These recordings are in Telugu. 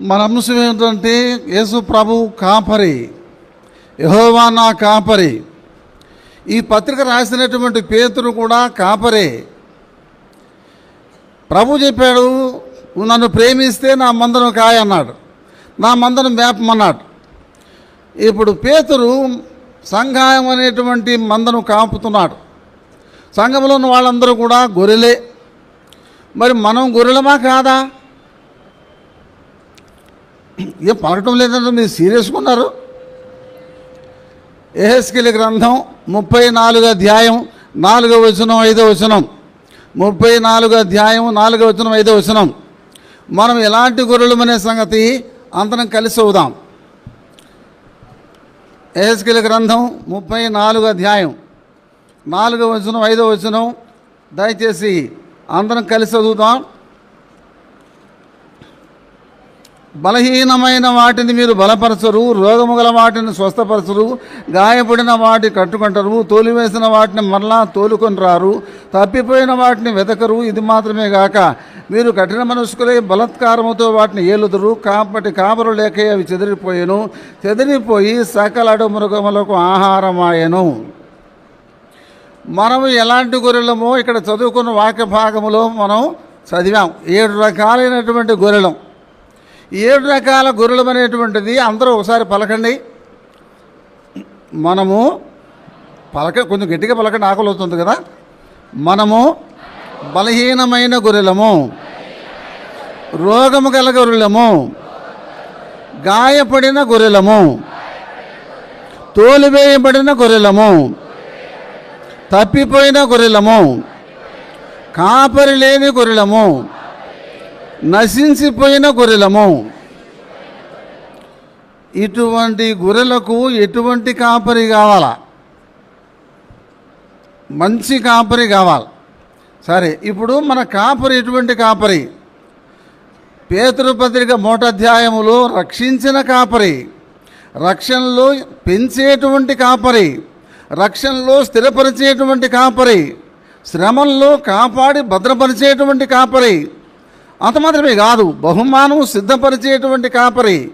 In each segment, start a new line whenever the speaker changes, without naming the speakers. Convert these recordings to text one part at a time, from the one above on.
మన అంశం ఏంటంటే యేసు ప్రభు కాపరి యహోవా నా కాపరి. ఈ పత్రిక రాసినటువంటి పేతురు కూడా కాపరే. ప్రభు చెప్పాడు "నువ్వు నన్ను ప్రేమిస్తే నా మందను కాయ అన్నాడు. నా మందను మేపమన్నాడు. ఇప్పుడు పేతురు సంఘాయం అనేటువంటి మందను కాపుతున్నాడు. సంఘంలో ఉన్న వాళ్ళందరూ కూడా గొర్రెలే. మరి మనం గొర్రెలమా కాదా? ఏం పలకటం లేదంటే మీరు సీరియస్గా ఉన్నారు. ఎహెస్కిలి గ్రంథం ముప్పై నాలుగు అధ్యాయం నాలుగో వచనం ఐదో వచనం. ముప్పై నాలుగు అధ్యాయం నాలుగో వచనం ఐదో వచనం. మనం ఎలాంటి గొర్రెలు అనే సంగతి అందరం కలిసి అవుదాం ఎహెస్కిలి గ్రంథం ముప్పై నాలుగు అధ్యాయం నాలుగో వచనం ఐదో వచనం. దయచేసి అందరం కలిసి చదువుదాం. బలహీనమైన వాటిని మీరు బలపరచరు రోగము గల వాటిని స్వస్థపరచరు గాయపడిన వాటి కట్టుకుంటారు తోలివేసిన వాటిని మరలా తోలుకొని రారు తప్పిపోయిన వాటిని వెతకరు ఇది మాత్రమే గాక. మీరు కఠిన మనస్కులై బలత్కారముతో వాటిని ఏలుదురు కాబట్టి కాపరు లేక అవి చెదిరిపోయాను చెదిరిపోయి సకల అడుమృగములకు ఆహారమాయను. మనము ఎలాంటి గొర్రెలమో ఇక్కడ చదువుకున్న వాక్య భాగములో మనం చదివాం. ఏడు రకాలైనటువంటి గొర్రెలం. ఏడు రకాల గొర్రెలం అనేటువంటిది అందరూ ఒకసారి పలకండి. మనము పలక కొంచెం గట్టిగా పలకండి ఆకలి అవుతుంది కదా. మనము బలహీనమైన గొర్రెలము రోగము గల గొర్రెలము గాయపడిన గొర్రెలము తోలివేయబడిన గొర్రెలము తప్పిపోయిన గొర్రెలము కాపరి లేని గొర్రెలము నశించిపోయిన గొర్రెలము. ఇటువంటి గొర్రెలకు ఎటువంటి కాపరి కావాలా? మంచి కాపరి కావాలి. సరే ఇప్పుడు మన కాపరి ఎటువంటి కాపరి? పేతృపత్రిక మోటాధ్యాయములో రక్షించిన కాపరి రక్షణలో పెంచేటువంటి కాపరి రక్షణలో స్థిరపరిచేటువంటి కాపరి శ్రమంలో కాపాడి భద్రపరిచేటువంటి కాపరి అంత మాత్రమే కాదు బహుమానం సిద్ధపరిచేటువంటి కాపరి.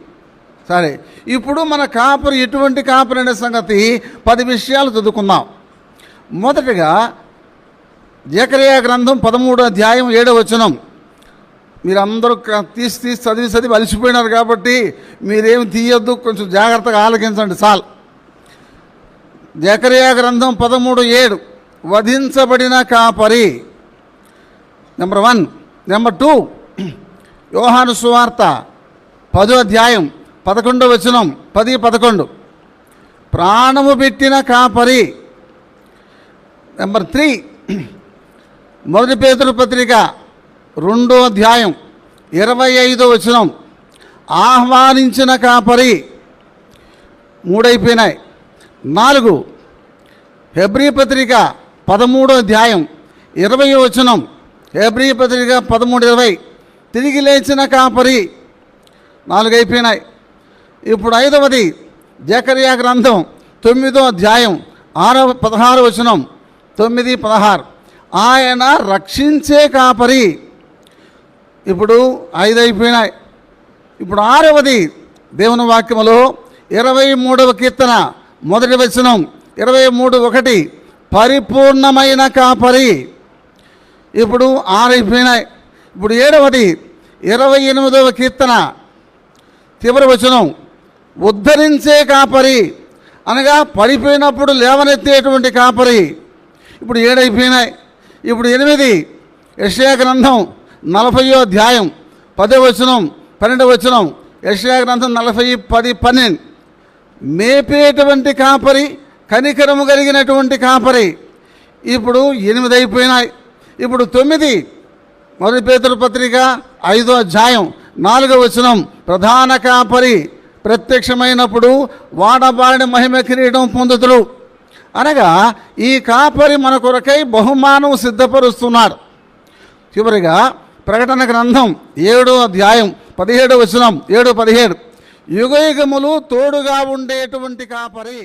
సరే ఇప్పుడు మన కాపరి ఎటువంటి కాపరి అనే సంగతి పది విషయాలు చదువుకుందాం. మొదటగా జకరియా గ్రంథం పదమూడో అధ్యాయం ఏడో వచనం. మీరందరూ తీసి తీసి చదివి చదివి అలసిపోయినారు కాబట్టి మీరేం తీయొద్దు కొంచెం జాగ్రత్తగా ఆలకించండి చాలు. జకరియా గ్రంథం పదమూడు ఏడు వధించబడిన కాపరి. Number one. నెంబర్ టూ యోహాను సువార్త పదో అధ్యాయం పదకొండో వచనం పది పదకొండు. ప్రాణము పెట్టిన కాపరి. Number three. మొదటి పేతురు పత్రిక రెండో అధ్యాయం ఇరవై ఐదో వచనం. ఆహ్వానించిన కాపరి. మూడైపోయినాయి. నాలుగు. హెబ్రీ పత్రిక పదమూడో అధ్యాయం ఇరవై వచనం. హెబ్రీ పత్రిక పదమూడు ఇరవై. తిరిగి లేచిన కాపరి. నాలుగైపోయినాయి. ఇప్పుడు ఐదవది జకరియా గ్రంథం తొమ్మిదో అధ్యాయం ఆరో పదహారు వచనం తొమ్మిది పదహారు. ఆయన రక్షించే కాపరి. ఇప్పుడు ఐదు అయిపోయినాయి ఇప్పుడు ఆరవది దేవుని వాక్యములో ఇరవై మూడవ కీర్తన మొదటి వచనం ఇరవై మూడు ఒకటి పరిపూర్ణమైన కాపరి. ఇప్పుడు ఆరైపోయినాయి. ఇప్పుడు ఏడవది ఇరవై ఎనిమిదవ కీర్తన చివరి వచనం ఉద్ధరించే కాపరి అనగా పడిపోయినప్పుడు లేవనెత్తేటువంటి కాపరి. ఇప్పుడు ఏడైపోయినాయి. ఇప్పుడు ఎనిమిది యషయా గ్రంథం నలభయో అధ్యాయం పదో వచనం పన్నెండవ వచనం యషయా గ్రంథం నలభై పది పన్నెండు. మేపేటువంటి కాపరి కనికరము కలిగినటువంటి కాపరి. ఇప్పుడు ఎనిమిది అయిపోయినాయి. ఇప్పుడు తొమ్మిది మొదటి పేతుల పత్రిక ఐదో అధ్యాయం నాలుగో వచనం. ప్రధాన కాపరి ప్రత్యక్షమైనప్పుడు వాడబాడిన మహిమ కిరీటం పొందుతుడు అనగా ఈ కాపరి మన కొరకై బహుమానం సిద్ధపరుస్తున్నాడు చివరిగా ప్రకటన గ్రంథం ఏడో అధ్యాయం పదిహేడు వచనం ఏడు పదిహేడు. యుగయుగములు తోడుగా ఉండేటువంటి కాపరి.